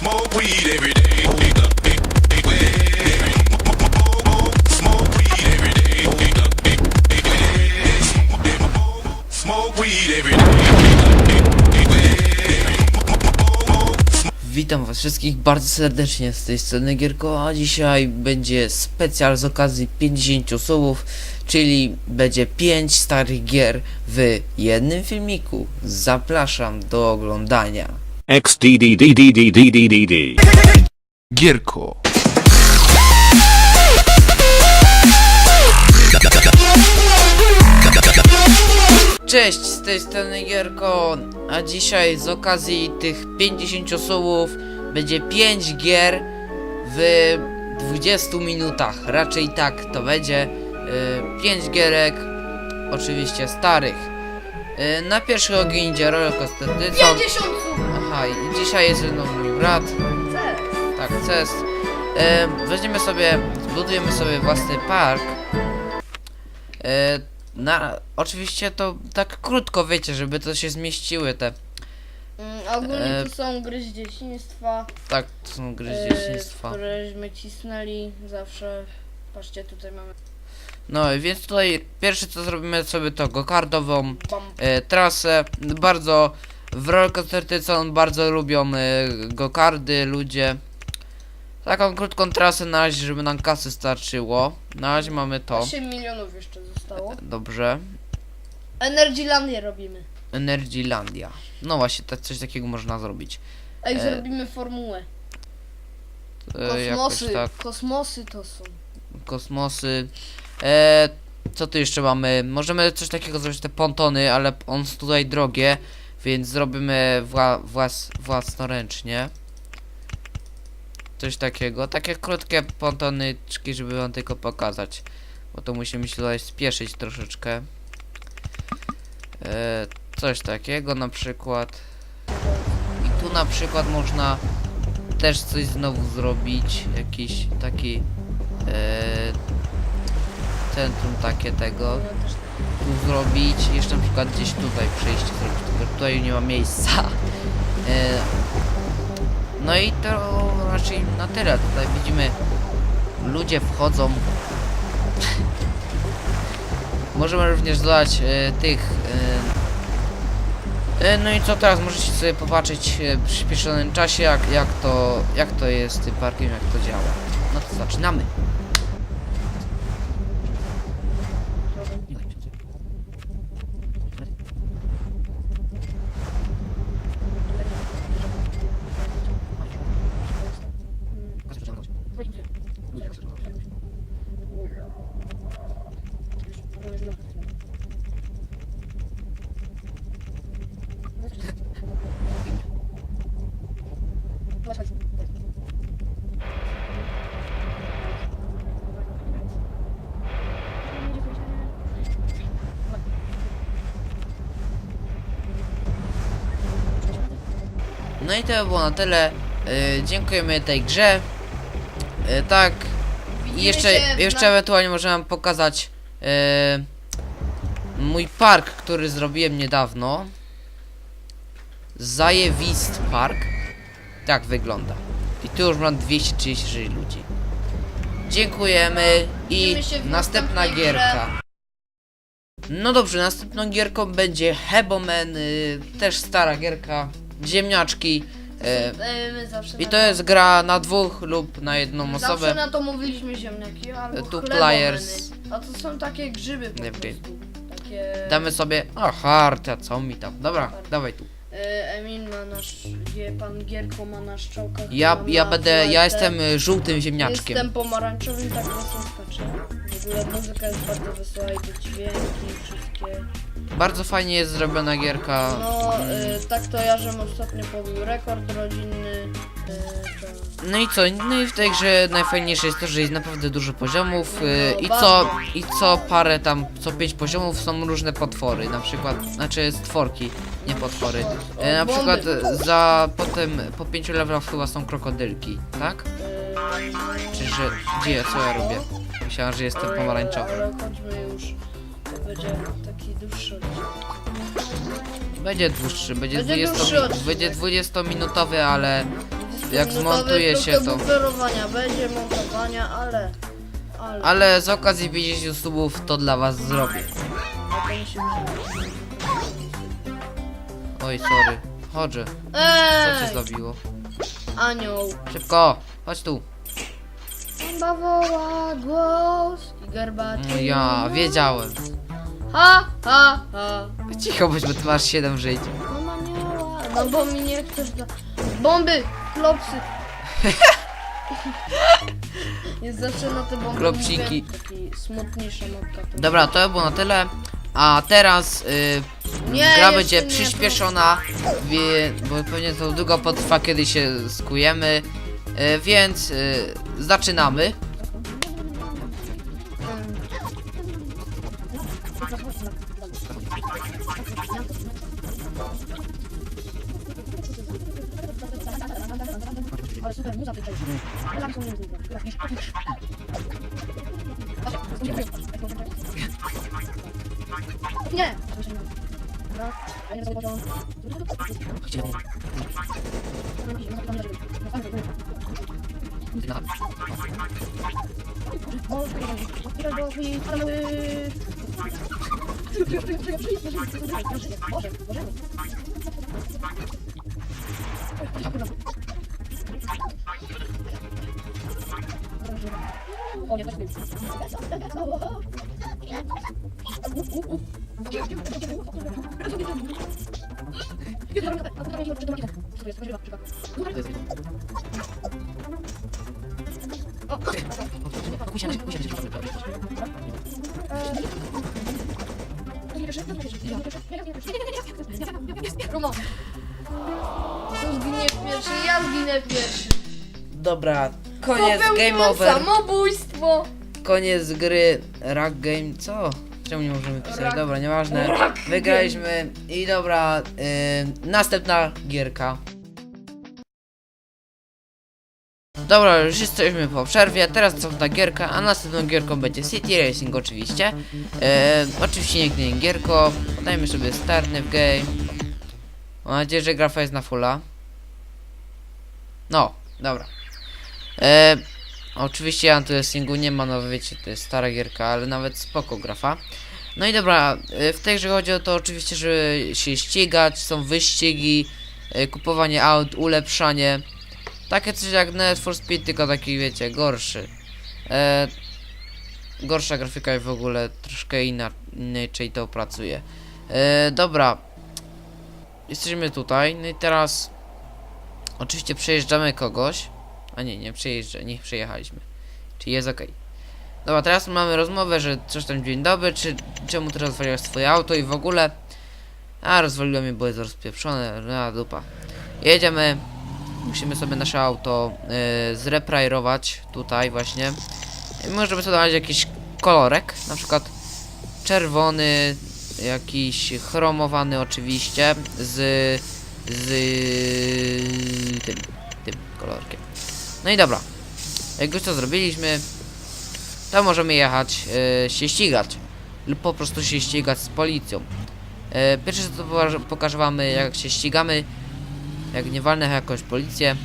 Smoke weed. Witam was wszystkich bardzo serdecznie z tej strony Gierko, a dzisiaj będzie specjal z okazji 50 subów, czyli będzie 5 starych gier w jednym filmiku. Zapraszam do oglądania. XDDDDDDDD. Gierko. Cześć, z tej strony Gierko, a dzisiaj z okazji tych 50 subów będzie 5 gier w 20 minutach, raczej tak to będzie. 5 gierek, oczywiście starych. Y, Na pierwszy ogień idzie Rollercoaster Tycoon. 50 słów! Aha, i dzisiaj jest ze mną mój brat, tak, CES. E, weźmiemy sobie, zbudujemy sobie własny park. E, na, oczywiście to tak krótko, wiecie, żeby to się zmieściły te, Mm, ogólnie E, to są gry z dzieciństwa, tak, to są gry z e, dzieciństwa. któreśmy cisnęli zawsze. Patrzcie, tutaj mamy No, więc tutaj pierwsze co zrobimy sobie to gokardową bam. e, trasę. Bardzo w Rollercoaster Tycoon bardzo lubią e, gokardy ludzie. Taką krótką trasę na razie, żeby nam kasy starczyło. Na razie mamy to. 8 milionów jeszcze zostało. Dobrze. Energylandię robimy. Energylandia. No właśnie, tak, coś takiego można zrobić. Ej, E, zrobimy formułę. E, jakoś Kosmosy, tak. kosmosy to są. Kosmosy. E, co tu jeszcze mamy? Możemy coś takiego zrobić, te pontony, ale on jest tutaj drogie, więc zrobimy wła włas własnoręcznie. Coś takiego. Takie krótkie pontonyczki, żeby wam tylko pokazać. Bo to musimy się tutaj spieszyć troszeczkę. E, coś takiego na przykład. I tu na przykład można też coś znowu zrobić. Jakiś taki e, centrum takie tego tu zrobić, jeszcze na przykład gdzieś tutaj przejście zrobić, tylko tutaj nie ma miejsca. E, no i to raczej na tyle. Tutaj widzimy ludzie wchodzą. Możemy również dodać e, tych. E, no i co teraz? Możecie sobie popatrzeć w przyspieszonym czasie, jak, jak, to, jak to jest z tym parkiem, jak to działa. No to zaczynamy. No i to by było na tyle. E, dziękujemy tej grze. E, tak. I jeszcze, jeszcze ewentualnie możemy wam pokazać e, mój park, który zrobiłem niedawno. Zajewist Park. Tak wygląda. I tu już mam 236 ludzi. Dziękujemy i następna gierka. No dobrze, następną gierką będzie Heboman, y, też stara gierka, ziemniaczki. E, E, my zawsze I na to jest gra na dwóch lub na jedną Zawsze osobę. na to mówiliśmy ziemniaki albo Two players. A to są takie grzyby po Nie prostu. wiem. Takie... Damy sobie. O, harta, co mi tam. Dobra, dawaj tu. E, Emil ma nasz, wie pan Gierko ma nasz czołka. Ja, ja będę. Ja jestem y, żółtym ziemniaczkiem. Jestem pomarańczowym, tak mocno skaczę. W ogóle muzyka jest bardzo wesoła i te dźwięki, wszystkie. Bardzo fajnie jest zrobiona gierka. No, y, tak to ja, żem ostatnio pobił rekord rodzinny. Y, to... No i co? No i w tej grze najfajniejsze jest to, że jest naprawdę dużo poziomów y, i co i co parę tam, co pięć poziomów są różne potwory, na przykład, znaczy stworki, nie potwory. Y, na przykład y, za potem po pięciu levelach chyba są krokodylki, tak? y, Czy że gdzie co ja robię? Myślałem, że jestem pomarańczowy. Ale chodźmy już. Będzie taki dłuższy odcinek. Będzie dłuższy, będzie, Będzie 20, dłuższy odcinek. będzie 20 minutowy, ale jak zmontuje się to. bufferowania, będzie montowania, ale... Ale... Ale z okazji 50 subów to dla was zrobię. To Oj, sorry. Chodzę. Co Ej! cię zrobiło? Anioł. Szybko, chodź tu. Chyba woła głos i garbaty. Mm, Ja wiedziałem. Ha, ha, ha. Cicho bądź, bo ty masz 7 żyć. Mama miała. No bo mi nie chcesz da... Bomby! Klopsy! Jest zawsze na te bomby. Klopsiki. Taki smutniejsza notka. to- Dobra, to było na tyle. A teraz y, Nie, gra jeszcze będzie nie, przyspieszona, wie, bo pewnie to długo potrwa, kiedy się skujemy. Y, więc y, zaczynamy. Nie! Kto zginie pierwszy? Ja zginę pierwszy. Dobra, koniec Popełniłem game over. samobójstwo. Koniec gry Rack Game. Co? Czemu nie możemy pisać? Rack- Dobra, nieważne. Rack Wygraliśmy i dobra, y, następna gierka. Dobra, już jesteśmy po przerwie, teraz następna gierka, a następną gierką będzie City Racing oczywiście. E, oczywiście nigdy nie gierko, dajmy sobie startny w game. Mam nadzieję, że grafa jest na fulla. No, dobra. E, oczywiście anti-racingu nie ma, no wiecie, to jest stara gierka, ale nawet spoko grafa. No i dobra, y, w tej grze chodzi o to oczywiście, żeby się ścigać, są wyścigi, y, kupowanie aut, ulepszanie. Takie coś jak Need for Speed, tylko taki wiecie, gorszy. E, gorsza grafika i w ogóle troszkę inaczej to pracuje. E, dobra, jesteśmy tutaj, no i teraz oczywiście przejeżdżamy kogoś. A nie, nie przejeżdża, przejechaliśmy. Czyli jest ok. Dobra, teraz mamy rozmowę, że coś tam dzień dobry, czy czemu ty rozwaliłeś swoje auto i w ogóle. A rozwaliłem je, bo jest rozpieprzone, na dupa. Jedziemy. Musimy sobie nasze auto y, zreprajrować tutaj właśnie. I możemy sobie dać jakiś kolorek, na przykład czerwony, jakiś chromowany oczywiście, z, z. No i dobra, jak już to zrobiliśmy, to możemy jechać, e, się ścigać. Lub po prostu się ścigać z policją. E, pierwsze co to pokażę- wam jak się ścigamy, jak nie walnę jakąś policję.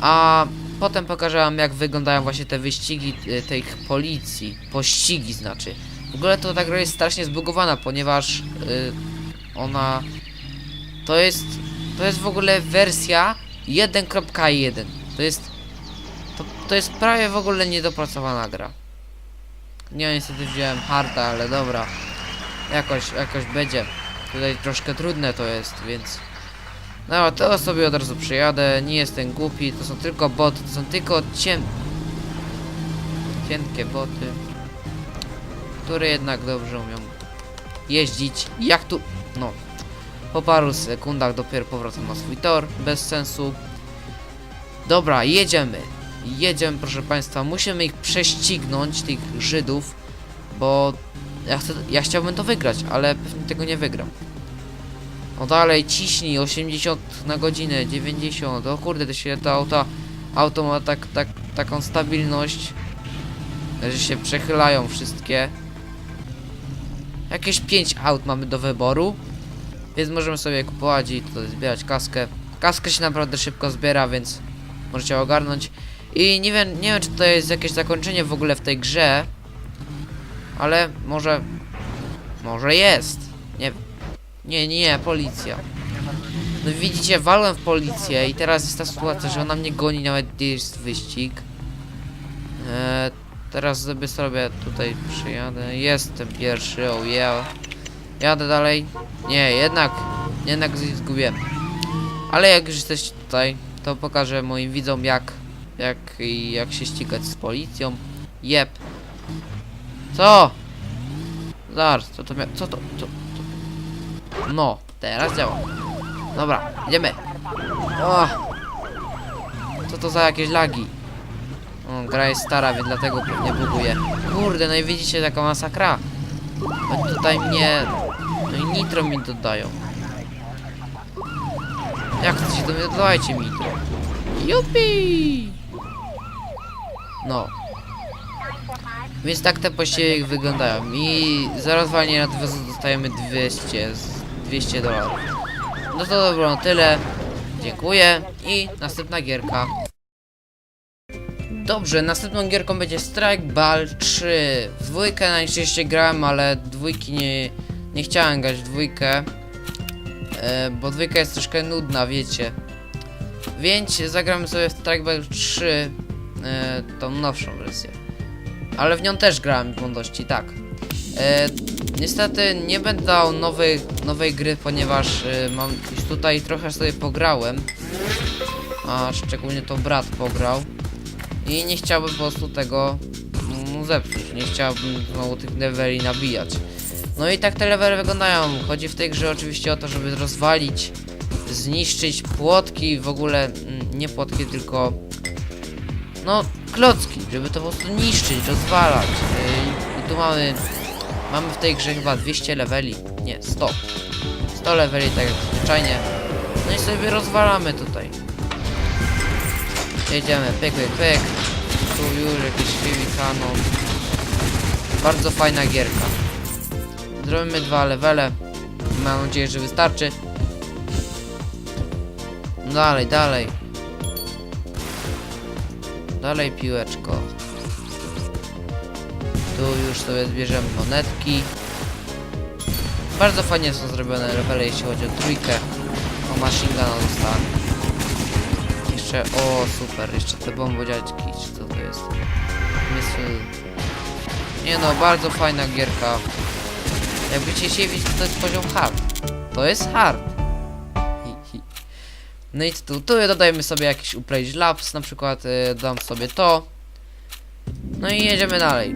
A potem pokażę wam jak wyglądają właśnie te wyścigi e, tych policji. Pościgi znaczy. W ogóle to ta gra jest strasznie zbugowana, ponieważ e, ona to jest to jest w ogóle wersja 1.1. To jest to, jest prawie w ogóle niedopracowana gra. Nie, niestety wziąłem harda, ale dobra. Jakoś, jakoś będzie. Tutaj troszkę trudne to jest, więc... No, to sobie od razu przyjadę, nie jestem głupi, to są tylko boty, to są tylko ciem... Cienkie boty, które jednak dobrze umią jeździć. Jak tu... No. Po paru sekundach dopiero powracam na swój tor, bez sensu. Dobra, jedziemy. Jedziemy, proszę Państwa. Musimy ich prześcignąć, tych Żydów, bo ja, chcę, ja chciałbym to wygrać, ale pewnie tego nie wygram. No dalej, ciśnij, 80 na godzinę, 90. O kurde, to się to auto, auto ma tak, tak, taką stabilność, że się przechylają wszystkie. Jakieś 5 aut mamy do wyboru, więc możemy sobie kupować i tutaj zbierać kaskę. Kaskę się naprawdę szybko zbiera, więc możecie ogarnąć. I nie wiem, nie wiem czy to jest jakieś zakończenie w ogóle w tej grze, ale może, może jest. Nie, nie, nie, policja. No widzicie, walłem w policję i teraz jest ta sytuacja, że ona mnie goni nawet gdy jest wyścig. Eee, teraz sobie sobie tutaj przyjadę. Jestem pierwszy, oh yeah. Jadę dalej. Nie, jednak, jednak zgubiłem. Ale jak już jesteście tutaj, to pokażę moim widzom jak, jak, jak się ścigać z policją. Jep. Co? Zaraz, co to mia... co to, co, co? No, teraz działa. Dobra, idziemy. O! Co to za jakieś lagi? O, gra jest stara, więc dlatego pewnie buguje. Kurde, no i widzicie taka masakra. Oni tutaj mnie... No i nitro mi dodają. Jak chcecie, to mnie dodawajcie mi nitro. Jupi! No. Więc tak te pościgi wyglądają. I za rozwalenie na dwa dostajemy 200, z- 200 dolarów. No to dobra, no tyle. Dziękuję. I następna gierka. Dobrze, następną gierką będzie Strike Ball 3. W dwójkę najczęściej grałem, ale dwójki nie, nie chciałem grać w dwójkę. E, bo dwójka jest troszkę nudna, wiecie. Więc zagramy sobie w Strike Ball 3. E, tą nowszą wersję. Ale w nią też grałem w młodości, tak. E, niestety nie będę dał nowej, nowej gry, ponieważ e, mam już tutaj trochę sobie pograłem. A szczególnie to brat pograł. I nie chciałbym po prostu tego mu zepsuć. Nie chciałbym znowu tych leveli nabijać. No i tak te levely wyglądają. Chodzi w tej grze oczywiście o to, żeby rozwalić, zniszczyć płotki, w ogóle mm, nie płotki, tylko no klocki, żeby to po prostu niszczyć, rozwalać. Yy, I tu mamy mamy w tej grze chyba 200 leveli, nie 100. 100 leveli tak jak zwyczajnie. No i sobie rozwalamy tutaj. Jedziemy, pyk, pyk, pyk. Tu już jakiś heavy kanon. Bardzo fajna gierka. Zrobimy dwa levele. Mam nadzieję, że wystarczy. Dalej, dalej. Dalej piłeczko. Tu już sobie zbierzemy monetki. Bardzo fajnie są zrobione levele, jeśli chodzi o trójkę. O machine guna dostałem. Jeszcze, o super, jeszcze te bombodziaczki, czy co to jest? Mysl. Nie no, bardzo fajna gierka. Jakbyście się widzieć, to jest poziom hard. To jest hard. No i tu, tu dodajemy sobie jakiś Uplage Labs, na przykład y, dam sobie to. No i jedziemy dalej.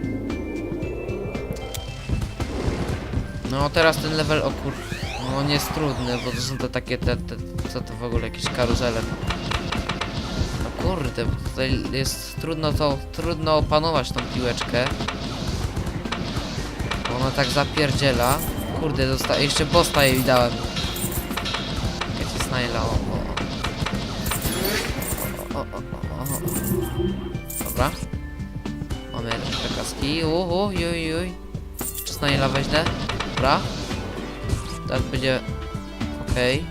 No teraz ten level, o kur... No on jest trudny, bo to są te takie, te, te, co to w ogóle, jakieś karuzele. No kurde, bo tutaj jest trudno to, trudno opanować tą piłeczkę. Bo ona tak zapierdziela. Kurde, jeszcze bosta jej dałem. Jak jest Naila, o, o. O, o, o, o. Dobra. Mamy przekaski. Uhu, juj, juj. Jeszcze Snaila weźmę. Dobra. Tak będzie... Okej.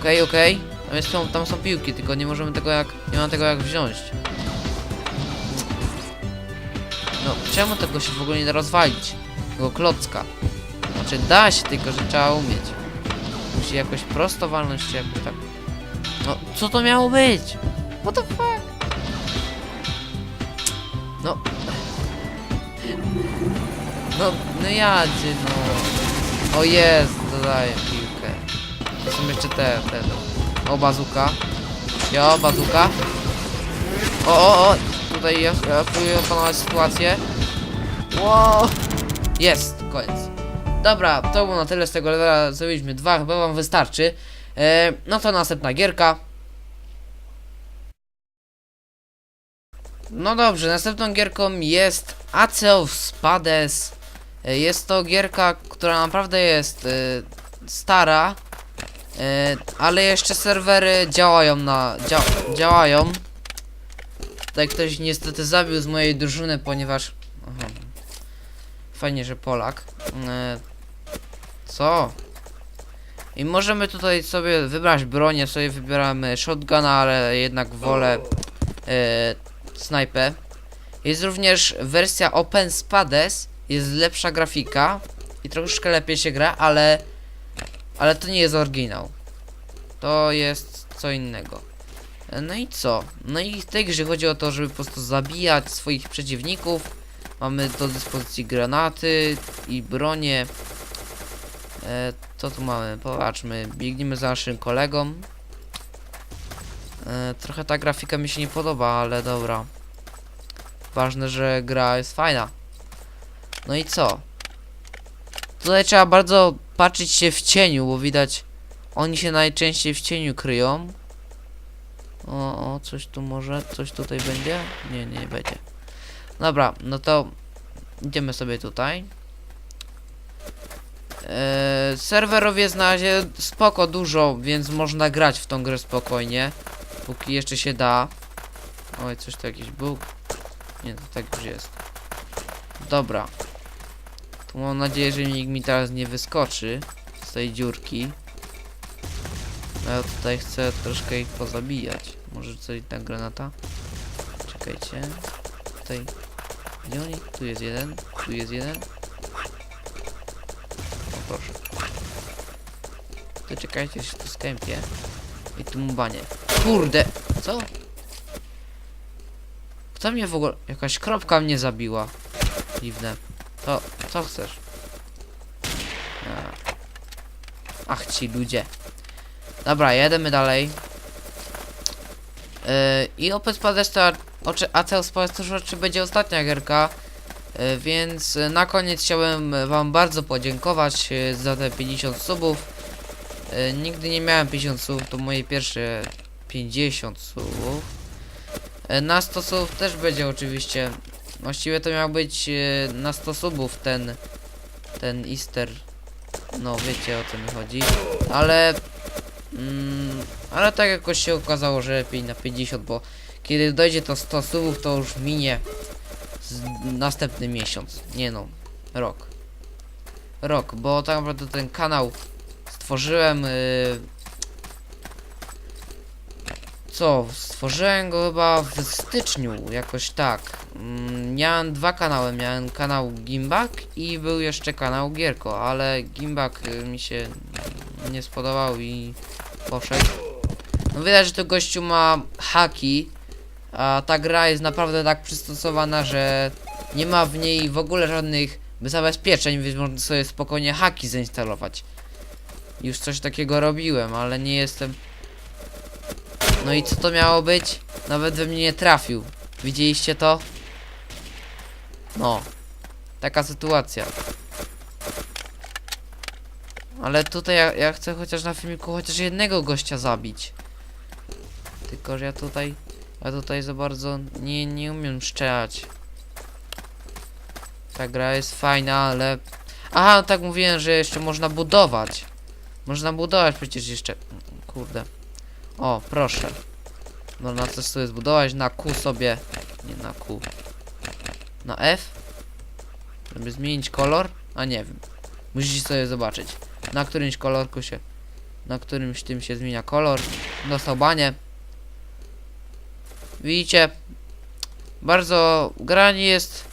Okej, okej. Tam, jest, tam są piłki, tylko nie możemy tego jak... Nie ma tego jak wziąć. No, czemu tego się w ogóle nie da rozwalić? Tego klocka. Znaczy da się, tylko że trzeba umieć. Musi jakoś prosto walnąć, czy jakoś tak... No, co to miało być? What the fuck? No... No, no jadzie, no. O jest, dodaję piłkę. To są jeszcze te, te, te. O, bazuka. Jo, bazuka. O, o, o. Tutaj ja, ja próbuję opanować sytuację. Wow. Jest, koniec. Dobra, to było na tyle z tego levela. Zrobiliśmy dwa, chyba wam wystarczy. E, no to następna gierka. No dobrze, następną gierką jest Aceo Spades. E, Jest to gierka, która naprawdę jest e, stara, ale jeszcze serwery działają na dzia, działają. Tutaj ktoś niestety zabił z mojej drużyny, ponieważ aha, fajnie, że Polak. Co? I możemy tutaj sobie wybrać bronię, sobie wybieramy shotguna, ale jednak wolę e, snajpę. Jest również wersja Open Spades, jest lepsza grafika i troszkę lepiej się gra, ale ale to nie jest oryginał. To jest co innego. No i co? No i w tej grze chodzi o to, żeby po prostu zabijać swoich przeciwników. Mamy do dyspozycji granaty i bronie. E, co tu mamy? Popatrzmy. Biegniemy za naszym kolegą. E, trochę ta grafika mi się nie podoba, ale dobra. Ważne, że gra jest fajna. No i co? Tutaj trzeba bardzo patrzeć się w cieniu, bo widać oni się najczęściej w cieniu kryją. O, o, coś tu może, coś tutaj będzie? Nie, nie będzie. Dobra, no to idziemy sobie tutaj. Eee, serwerów jest na razie spoko dużo, więc można grać w tą grę spokojnie. Póki jeszcze się da. Oj, coś tu jakiś był. Nie, to tak już jest. Dobra. Tu mam nadzieję, że nikt mi teraz nie wyskoczy z tej dziurki. A ja tutaj chcę troszkę ich pozabijać. Może coś ta granata? Czekajcie. Tutaj. Gdzie oni? Tu jest jeden. Tu jest jeden. Proszę. To czekajcie, się tu skępię. I tu mbanie. Kurde! Co? Kto mnie w ogóle... Jakaś kropka mnie zabiła. Dziwne. To... Co chcesz? A. Ach ci ludzie. Dobra, jedziemy dalej. Yy, I Open Spades to oczy, Acel Spades to oczy będzie ostatnia gierka. Yy, więc yy, na koniec chciałem wam bardzo podziękować yy, za te 50 subów. Nigdy nie miałem 50 subów, to moje pierwsze 50 subów. Na 100 subów też będzie oczywiście. Właściwie to miał być na 100 subów ten ten Easter. No wiecie o co mi chodzi. Ale Mm, ale tak jakoś się okazało, że lepiej na 50, bo kiedy dojdzie to 100 subów, to już minie następny miesiąc. Nie no, rok. Rok, bo tak naprawdę ten kanał stworzyłem. Yy, co? Stworzyłem go chyba w styczniu, jakoś tak. Mm, miałem dwa kanały. Miałem kanał Gimbak i był jeszcze kanał Gierko, ale Gimbak y, mi się nie spodobał i poszedł. No widać, że to gościu ma haki, a ta gra jest naprawdę tak przystosowana, że nie ma w niej w ogóle żadnych zabezpieczeń, więc można sobie spokojnie haki zainstalować. Już coś takiego robiłem, ale nie jestem... No i co to miało być? Nawet we mnie nie trafił. Widzieliście to? No. Taka sytuacja. Ale tutaj ja, ja chcę chociaż na filmiku chociaż jednego gościa zabić. Tylko, że ja tutaj... Ja tutaj za bardzo nie, nie umiem szczelać. Ta gra jest fajna, ale... Aha, tak mówiłem, że jeszcze można budować. Można budować przecież jeszcze... Kurde. O, proszę. Można coś sobie zbudować na Q sobie. Nie na Q. Na F? Żeby zmienić kolor? A nie wiem. Musicie sobie zobaczyć. Na którymś kolorku się. Na którymś tym się zmienia kolor. Dostał banie. Widzicie? Bardzo gra nie jest.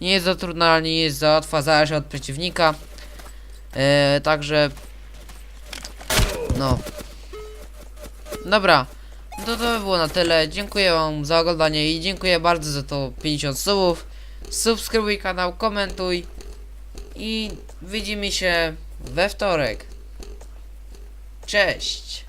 Nie jest za trudna, nie jest za łatwa, zależy od przeciwnika. Eee, także. No. Dobra. No to to by było na tyle. Dziękuję wam za oglądanie i dziękuję bardzo za to 50 subów. Subskrybuj kanał, komentuj. I widzimy się we wtorek. Cześć!